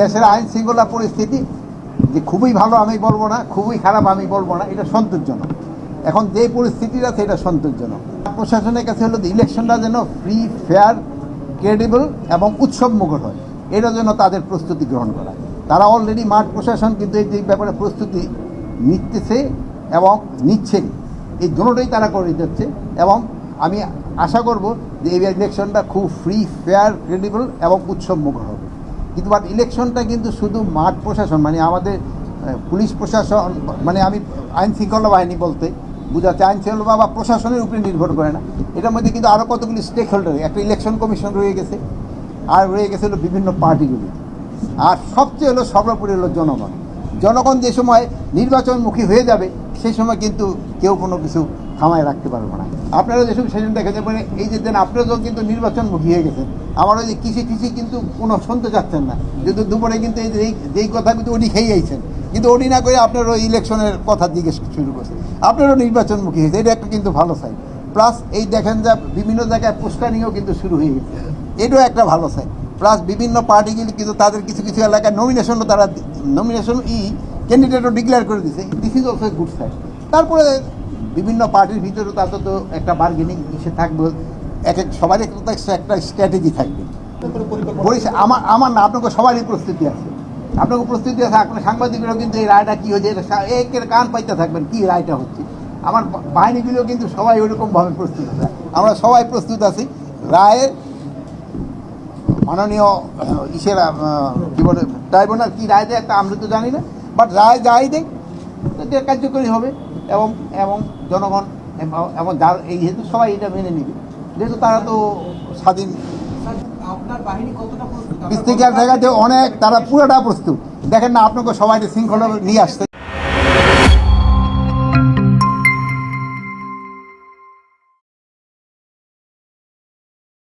দেশের আইন শৃঙ্খলা পরিস্থিতি যে খুবই ভালো আমি বলব না, খুবই খারাপ আমি বলব না, এটা সন্তোষজনক। এখন যে পরিস্থিতিটা সেটা সন্তোষজনক। প্রশাসনের কাছে হলো ইলেকশনটা যেন ফ্রি ফেয়ার ক্রেডিবল এবং উৎসব মুখর হয়, এটা জন্য তাদের প্রস্তুতি গ্রহণ করা তারা অলরেডি মাঠ প্রশাসন, কিন্তু এই ব্যাপারে প্রস্তুতি নিতেছে এবং নিচ্ছে, এই দুটোটাই তারা করে যাচ্ছে এবং আমি আশা করব যে এই ইলেকশনটা খুব ফ্রি ফেয়ার ক্রেডিবল এবং উৎসব মুখর হবে। কিন্তু বাট ইলেকশনটা কিন্তু শুধু মাঠ প্রশাসন মানে আমাদের পুলিশ প্রশাসন মানে আমি আইন শৃঙ্খলা বাহিনী বলতে বুঝাচ্ছে, আইন শৃঙ্খলা বা প্রশাসনের উপরে নির্ভর করে না। এটার মধ্যে কিন্তু আরও কতগুলি স্টেক হোল্ডার একটা ইলেকশন কমিশন রয়ে গেছে, আর রয়ে গেছে হলো বিভিন্ন পার্টিগুলি আর সবচেয়ে হলো সর্বোপরি হলো জনগণ। জনগণ যে সময় নির্বাচনমুখী হয়ে যাবে সেই সময় কিন্তু কেউ কোনো কিছু থামায় রাখতে পারবে না। আপনারা যেসব সেদিন দেখা যাবে মানে এই যে দেন আপনারা যখন কিন্তু নির্বাচনমুখী হয়ে গেছেন। আমার ওই যে কৃষি কৃষি কিন্তু কোনো শুনতে চাচ্ছেন না। কিন্তু দুপুরে কিন্তু এই যেই কথা কিন্তু উনি খেয়ে আইছেন। কিন্তু উনি না করে আপনার ওই ইলেকশনের কথা জিজ্ঞেস শুরু করছে। আপনারও নির্বাচনমুখী হয়েছে, এটা একটা কিন্তু ভালো সাইড প্লাস এই দেখেন যে বিভিন্ন জায়গায় পোস্টারিংও কিন্তু শুরু হয়ে গেছে। এটাও একটা ভালো সাইড প্লাস বিভিন্ন পার্টিগুলি কিন্তু তাদের কিছু কিছু এলাকায় নমিনেশনও তারা নমিনেশন ই ক্যান্ডিডেটও ডিক্লেয়ার করে দিছে this is also good side তারপরে বিভিন্ন পার্টির ভিতরে তাদের তো একটা বার্গেনিং ইসে থাকবে। এক এক সবারই একটা একটা স্ট্র্যাটেজি থাকবে। আমার আমার না, আপনাকে সবারই প্রস্তুতি আছে। আপনাকে প্রস্তুতি আছে, আপনার সাংবাদিকরাও কিন্তু এই রায়টা কী হয়েছে একের কান পাইতে থাকবেন, কী রায়টা হচ্ছে? আমার বা- বাহিনীগুলো কিন্তু সবাই ওইরকমভাবে প্রস্তুত আছে। আমরা সবাই প্রস্তুত আছি। রায়ের মাননীয় ইসের কি বলে, ট্রাইব্যুনাল কি রায় দেয় একটা আমরা তো জানি না। বাট রায় যাই দেয় কার্যকরী হবে। এবং এবং জনগণ এবং- এবং যার এই হেতু সবাই এটা মেনে নিবে। যেহেতু তারা তো স্বাধীন। জায়গাতে অনেক তারা পুরোটা প্রস্তুত। দেখেন না আপনাকে সবাই শৃঙ্খলা নিয়ে আসছে